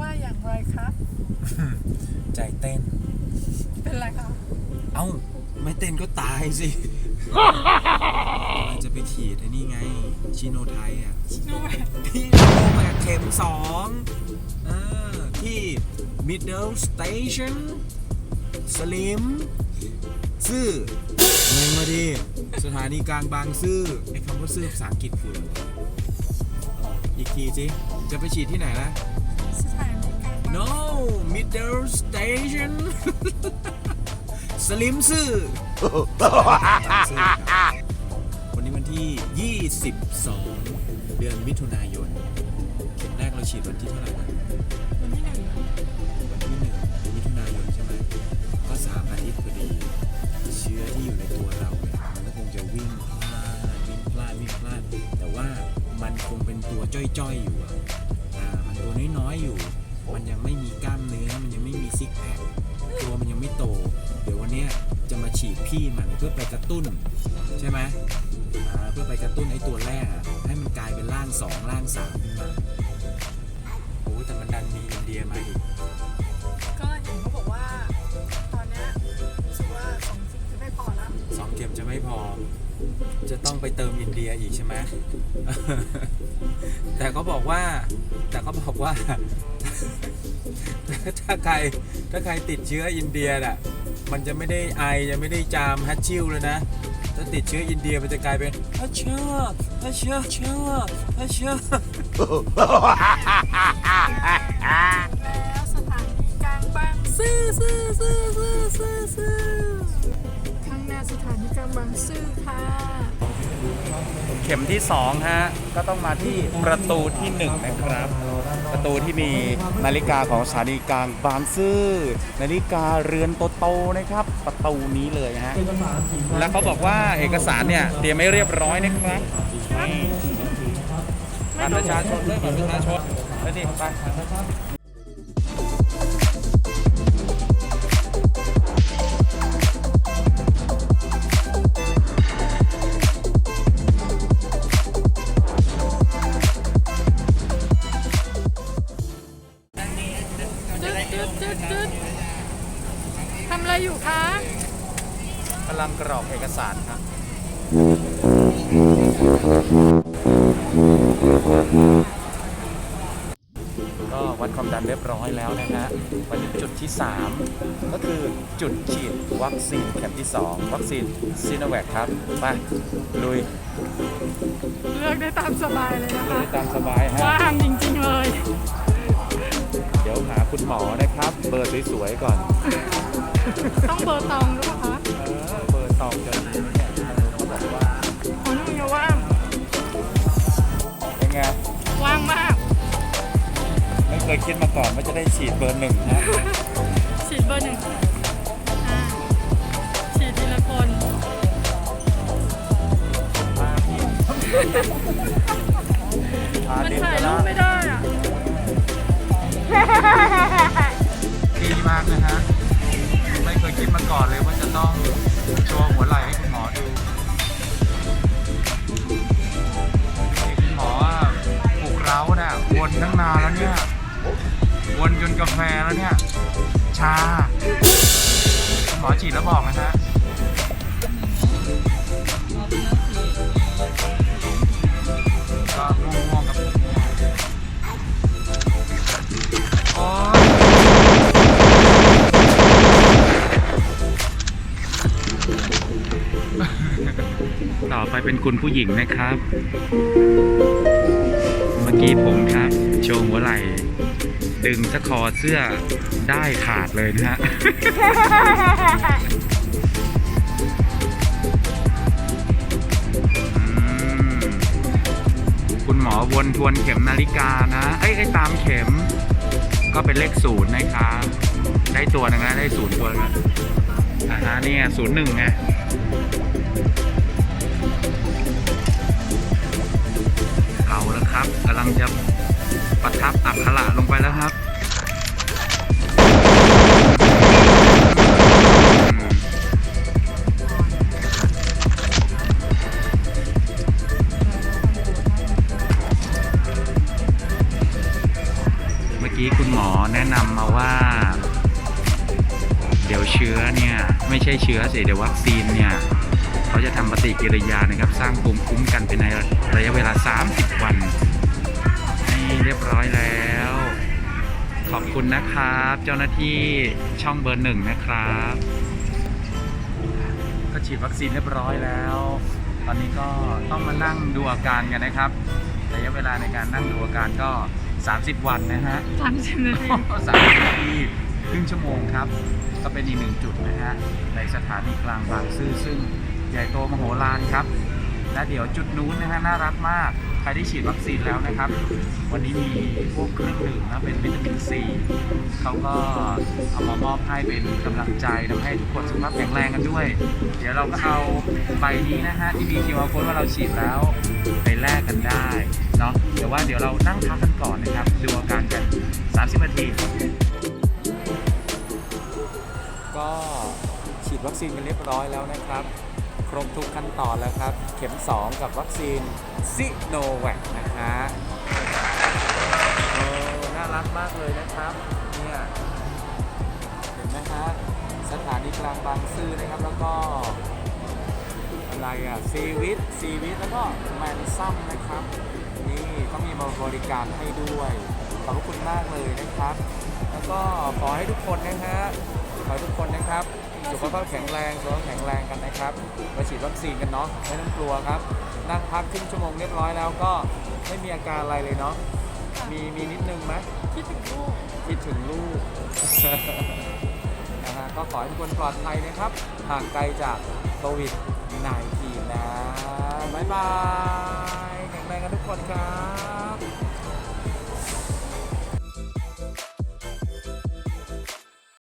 ว่าอย่างไรครับ ใจเต้น เป็นไรคะเอ้า ไม่เต้นก็ตายสิมันจะไปฉีดไอ้นี่ไง ชิโนไทยอะชิโนแวคพี่โนแวคเข็มสองเออที่ middle station slim ซื่อเงงมาดิสถานีกลางบางซื่อไอ้คำว่าซื่อภาษาอังกฤษคืออะไรวะเอออีกทีสิจะไปฉีดที่ไหนล่ะสถานีกลางบาง no middle station สลิมซื่อวันนี้วันที่ 22 เดือนมิถุนายน เข็มแรกเราฉีดวันที่เท่าไหร่วันที่หนึ่งวันที่หนึ่งมิถุนายนใช่ไหม ก็สามอาทิตย์พอดี เชื้อที่อยู่ในตัวเราเนี่ยมันก็คงจะวิ่งพลาดวิ่งพลาดวิ่งพลาดแต่ว่ามันคงเป็นตัวจ้อยๆอยู่อะอ่ามันตัวน้อยๆอยู่ มันยังไม่มีกล้ามเนื้อ มันยังไม่มีซิกแพคตัวมันยังไม่โต เดี๋ยววันนี้จะมาฉีดพี่มันเพื่อไปกระตุ้น ใช่ไหมเพื่อไปกระตุ้นไอ้ตัวแรกให้มันกลายเป็นร่างสองร่างสามขึ้นมาโอ้แต่มันดันมีอินเดียมาอีกก็เห็น จะต้องไปเติมอินเดียอีกใช่ไหม แต่เขาบอกว่า แต่เขาบอกว่า ถ้าใครถ้าใครติดเชื้ออินเดียน่ะ มันจะไม่ได้ไอจะไม่ได้จามฮัตชิวเลยนะ ถ้าติดเชื้ออินเดียมันจะกลายเป็นฮัชเชอร์ฮัชเชอร์ฮัชเชอร์ฮัชเชอร์แล้ว ข็มที่2ฮะก็ต้องมาที่ประตูที่1นะครับ ประตูที่มีนาฬิกาของสถานีกลางบางซื่อนาฬิกาเรือนโตๆนะครับ ประตูนี้เลยฮะแล้วเขาบอกว่าเอกสารเนี่ยเตรียมให้เรียบร้อยนะครับบัตรประชาชนด้วยบัตรประชาชนไปดิไป กำลังกรอกเอกสารครับก็วัดความดันเรียบร้อยแล้วนะฮะวันนี้จุดที่ 3 ก็คือจุดฉีดวัคซีนเข็มที่ 2 วัคซีนซีโนแวคครับไปลุยเลือกได้ตามสบายเลยนะคะตามสบายฮะว่างจริงๆเลย เดี๋ยวหาคุณหมอนะครับ เบอร์สวยๆก่อน ต้องเบอร์ตองหรือเปล่าคะเออเบอร์ตองจะดีเนี่ยเขาบอกว่าของนุ่งอย่าว่าง เป็นไง ว่างมาก ไม่เคยคิดมาก่อนว่าจะได้ฉีดเบอร์หนึ่งนะ วนจนกาแฟแล้วเนี่ย ชาหมอฉีดแล้วบอกนะฮะก็ง่วงๆกับโอ๊ยต่อไปเป็นคุณผู้หญิงนะครับ เมื่อกี้ผมครับ โชว์หัวไหล่ ดึงสะคอเสื้อได้ขาดเลยนะฮะ คุณหมอวนทวนเข็มนาฬิกานะเอ้ยไอ้ตามเข็ม ก็เป็นเลขศูนย์นะครับได้ตัวหนึ่งนะได้ศูนย์ตัวนะอ่าฮะนี่ศูนย์หนึ่งไง เดี๋ยวเชื้อเนี่ยไม่ใช่เชื้อสิเดี๋ยววัคซีนเนี่ยเขาจะทำปฏิกิริยานะครับ สร้างภูมิคุ้มกันเป็นในระยะเวลา 30 วันนี่เรียบร้อยแล้ว ขอบคุณนะครับ เจ้าหน้าที่ช่องเบอร์หนึ่งนะครับ ก็ฉีดวัคซีนเรียบร้อยแล้ว ตอนนี้ก็ต้องมานั่งดูอาการกันนะครับระยะเวลาในการนั่งดูอาการก็ 30 วันนะฮะสามสิบนาทีสามนาที ครึ่งชั่วโมงครับ ก็เป็นอีกหนึ่งจุดนะฮะในสถานีกลางบางซื่อซึ่งใหญ่โตมโหฬารครับ และเดี๋ยวจุดนู้นนะฮะน่ารักมาก ใครได้ฉีดวัคซีนแล้วนะครับ วันนี้มีพวกเครื่องดื่มนะเป็นวิตามินซีเขาก็เอามามอบให้เป็นกำลังใจทำให้ทุกคนสุขภาพแข็งแรงกันด้วย เดี๋ยวเราก็เอาใบนี้นะฮะที่มี QR code ว่าเราฉีดแล้วไปแลกกันได้เนาะเดี๋ยวว่าเดี๋ยวเรานั่งพักกันก่อนนะครับ ดูอาการกัน 30นาที ก็ฉีดวัคซีนกันเรียบร้อยแล้วนะครับ ครบทุกขั้นตอนแล้วครับ เข็ม 2 กับวัคซีนซิโนแวคนะฮะเออน่ารักมากเลยนะครับ เนี่ย เห็นไหมฮะสถานีกลางบางซื่อนะครับแล้วก็อะไรอะซีวิตซีวิตแล้วก็แมนซัมนะครับ นี่ก็มีมาบริการให้ด้วย ขอบพระคุณมากเลยนะครับ แล้วก็ขอให้ทุกคนนะฮะ ขอให้ทุกคนนะครับ สุขภาพแข็งแรงสุขภาพแข็งแรงกันนะครับมาฉีดวัคซีนกันเนาะไม่ต้องกลัวครับ นั่งพักครึ่งชั่วโมงเรียบร้อยแล้วก็ไม่มีอาการอะไรเลยเนาะมีมีนิดนึงไหมคิดถึงลูกคิดถึงลูกนะฮะก็ขอให้ทุกคนปลอดภัยนะครับ ห่างไกลจากโควิด19นะบ๊ายบายแข็งแรงกันทุกคนครับ